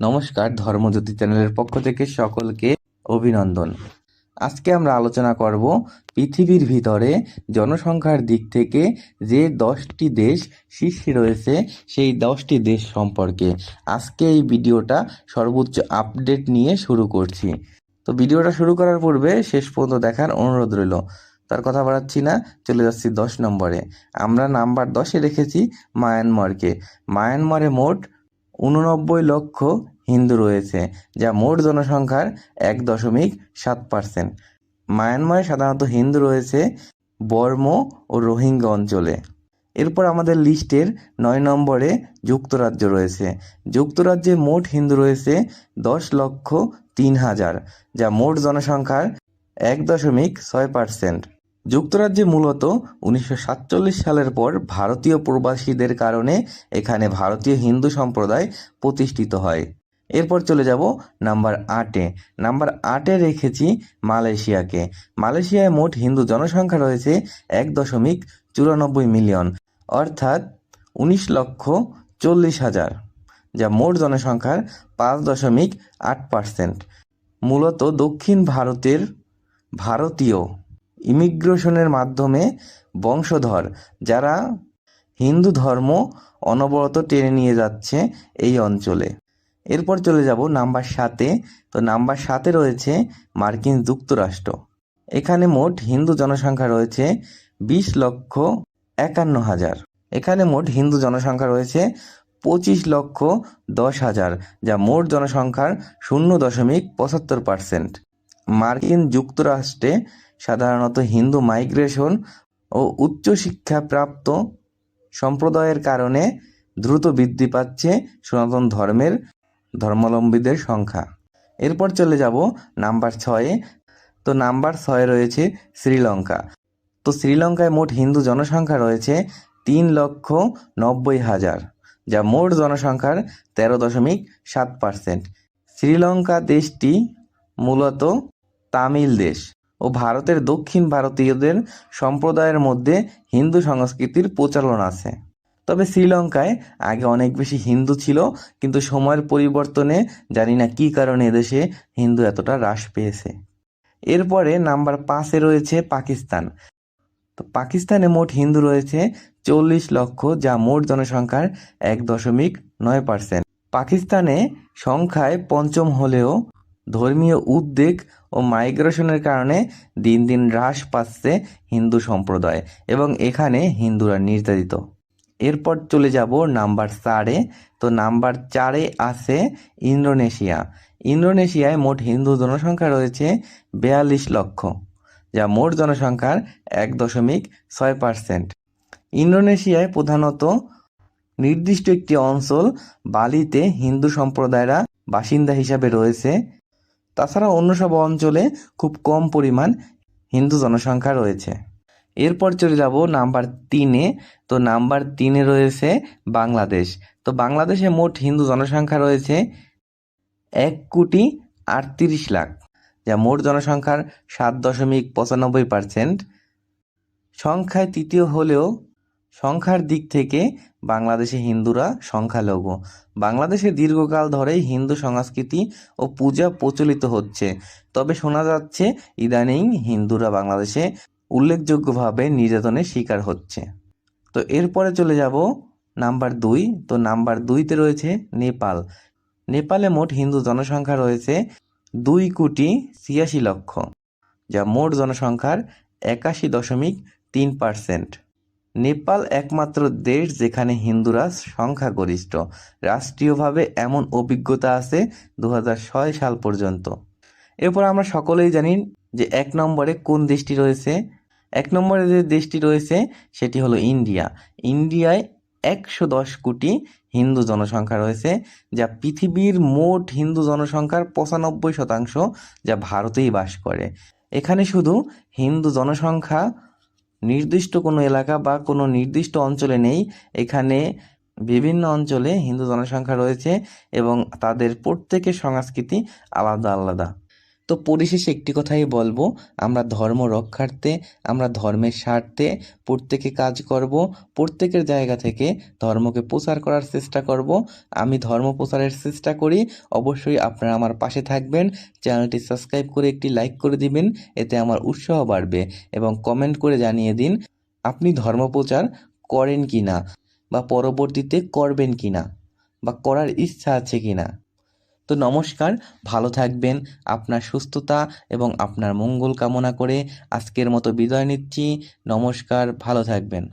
নমস্কার ধর্মজ্যোতি চ্যানেলের পক্ষ থেকে সকলকে অভিনন্দন। আজকে আমরা আলোচনা করব পৃথিবীর ভিতরে জনসংখ্যার দিক থেকে যে দশটি দেশ শীর্ষে রয়েছে, সেই দশটি দেশ সম্পর্কে। আজকে এই ভিডিওটা সর্বোচ্চ আপডেট নিয়ে শুরু করছি। তো ভিডিওটা শুরু করার পূর্বে শেষ পর্যন্ত দেখার অনুরোধ রইল। তার কথা বাড়াচ্ছি না, চলে যাচ্ছি দশ নম্বরে। আমরা নাম্বার দশে রেখেছি মায়ানমারকে। মায়ানমারে মোট উননব্বই লক্ষ হিন্দু রয়েছে, যা মোট জনসংখ্যার এক দশমিক সাত পার্সেন্ট। মায়ানমারে সাধারণত হিন্দু রয়েছে বর্ম ও রোহিঙ্গা অঞ্চলে। এরপর আমাদের লিস্টের নয় নম্বরে যুক্তরাজ্য রয়েছে। যুক্তরাজ্যে মোট হিন্দু রয়েছে দশ লক্ষ তিন হাজার, যা মোট জনসংখ্যার এক দশমিক ছয় পার্সেন্ট। যুক্তরাজ্যে মূলত উনিশশো সাতচল্লিশ সালের পর ভারতীয় প্রবাসীদের কারণে এখানে ভারতীয় হিন্দু সম্প্রদায় প্রতিষ্ঠিত হয়। এরপর চলে যাব নাম্বার আটে নাম্বার আটে রেখেছি মালয়েশিয়াকে। মালয়েশিয়ায় মোট হিন্দু জনসংখ্যা রয়েছে এক দশমিক চুরানব্বই মিলিয়ন, অর্থাৎ উনিশ লক্ষ চল্লিশ হাজার, যা মোট জনসংখ্যার পাঁচ দশমিক আট পার্সেন্ট। মূলত দক্ষিণ ভারতের ভারতীয় ইমিগ্রেশনের মাধ্যমে বংশধর, যারা হিন্দু ধর্ম অনবরত টেনে নিয়ে যাচ্ছে এই অঞ্চলে। এরপর চলে যাব নাম্বার সাতে তো নাম্বার সাতে রয়েছে মার্কিন যুক্তরাষ্ট্র। এখানে মোট হিন্দু জনসংখ্যা রয়েছে বিশ লক্ষ একান্ন হাজার। এখানে মোট হিন্দু জনসংখ্যা রয়েছে পঁচিশ লক্ষ দশ হাজার, যা মোট জনসংখ্যার শূন্য দশমিক পঁচাত্তর পার্সেন্ট। মার্কিন যুক্তরাষ্ট্রে সাধারণত হিন্দু মাইগ্রেশন ও উচ্চশিক্ষা প্রাপ্ত সম্প্রদায়ের কারণে দ্রুত বৃদ্ধি পাচ্ছে সনাতন ধর্মের ধর্মাবলম্বীদের সংখ্যা। এরপর চলে যাব নাম্বার ছয়ে। তো নাম্বার ছয়ে রয়েছে শ্রীলঙ্কা। তো শ্রীলঙ্কায় মোট হিন্দু জনসংখ্যা রয়েছে তিন লক্ষ নব্বই হাজার, যা মোট জনসংখ্যার তেরো দশমিক সাত পার্সেন্ট। শ্রীলঙ্কা দেশটি মূলত তামিল দেশ ও ভারতের দক্ষিণ ভারতীয়দের সম্প্রদায়ের মধ্যে হিন্দু সংস্কৃতির প্রচলন আছে। তবে শ্রীলঙ্কায় আগে অনেক বেশি হিন্দু ছিল, কিন্তু সময়ের পরিবর্তনে জানি না কী কারণে এদেশে হিন্দু এতটা হ্রাস পেয়েছে। এরপরে নাম্বার পাঁচে রয়েছে পাকিস্তান। তো পাকিস্তানে মোট হিন্দু রয়েছে চল্লিশ লক্ষ, যা মোট জনসংখ্যার এক দশমিক নয় পার্সেন্ট। পাকিস্তানে সংখ্যায় পঞ্চম হলেও ধর্মীয় উদ্বেগ ও মাইগ্রেশনের কারণে দিন দিন হ্রাস পাচ্ছে হিন্দু সম্প্রদায় এবং এখানে হিন্দুরা নির্যাতিত। এরপর চলে যাব নাম্বার চারে। তো নাম্বার চারে আছে ইন্দোনেশিয়া। ইন্দোনেশিয়ায় মোট হিন্দু জনসংখ্যা রয়েছে বেয়াল্লিশ লক্ষ, যা মোট জনসংখ্যার এক দশমিক ছয় পার্সেন্ট। ইন্দোনেশিয়ায় প্রধানত নির্দিষ্ট একটি অঞ্চল বালিতে হিন্দু সম্প্রদায়রা বাসিন্দা হিসাবে রয়েছে। তাছাড়া অন্য সব অঞ্চলে খুব কম পরিমাণ হিন্দু জনসংখ্যা রয়েছে। এরপর চলে যাব নাম্বার তিনে। তো নাম্বার তিনে রয়েছে বাংলাদেশ। তো বাংলাদেশে মোট হিন্দু জনসংখ্যা রয়েছে এক কোটি আটত্রিশ লাখ, যা মোট জনসংখ্যার সাত দশমিক পঁচানব্বই পার্সেন্ট। সংখ্যায় তৃতীয় হলেও সংখ্যার দিক থেকে বাংলাদেশে হিন্দুরা সংখ্যালঘু। বাংলাদেশে দীর্ঘকাল ধরেই হিন্দু সংস্কৃতি ও পূজা প্রচলিত হচ্ছে। তবে শোনা যাচ্ছে, ইদানিং হিন্দুরা বাংলাদেশে উল্লেখযোগ্যভাবে নির্যাতনের শিকার হচ্ছে। তো এরপরে চলে যাব নাম্বার দুই। তো নাম্বার দুইতে রয়েছে নেপাল। নেপালে মোট হিন্দু জনসংখ্যা রয়েছে দুই কোটি ছিয়াশি লক্ষ, যা মোট জনসংখ্যার একাশি দশমিক তিন পার্সেন্ট। নেপাল একমাত্র দেশ যেখানে হিন্দুরা সংখ্যাগরিষ্ঠ। রাষ্ট্রীয়ভাবে এমন অভিজ্ঞতা আছে দু হাজার ছয় সাল পর্যন্ত। এরপর আমরা সকলেই জানি যে এক নম্বরে কোন দেশটি রয়েছে। এক নম্বরে যে দেশটি রয়েছে, সেটি হলো ইন্ডিয়া। ইন্ডিয়ায় একশো দশ কোটি হিন্দু জনসংখ্যা রয়েছে, যা পৃথিবীর মোট হিন্দু জনসংখ্যার পঁচানব্বই শতাংশ যা ভারতেই বাস করে। এখানে শুধু হিন্দু জনসংখ্যা নির্দিষ্ট কোনো এলাকা বা কোনো নির্দিষ্ট অঞ্চলে নেই। এখানে বিভিন্ন অঞ্চলে হিন্দু জনসংখ্যা রয়েছে এবং তাদের প্রত্যেকের সংস্কৃতি আলাদা আলাদা। তো পরিশেষে একটি কথাই বলব, আমরা ধর্ম রক্ষার্থে, আমরা ধর্মের স্বার্থে প্রত্যেকে কাজ করব, প্রত্যেকের জায়গা থেকে ধর্মকে প্রচার করার চেষ্টা করব। আমি ধর্ম প্রচারের চেষ্টা করি, অবশ্যই আপনারা আমার পাশে থাকবেন, চ্যানেলটি সাবস্ক্রাইব করে একটি লাইক করে দিবেন, এতে আমার উৎসাহ বাড়বে এবং কমেন্ট করে জানিয়ে দিন, আপনি ধর্ম প্রচার করেন কি না বা পরবর্তীতে করবেন কি না বা করার ইচ্ছা আছে কি না তো নমস্কার, ভালো থাকবেন, আপনার সুস্থতা এবং আপনার মঙ্গল কামনা করে আজকের মতো বিদায় নিচ্ছি, নমস্কার, ভালো থাকবেন।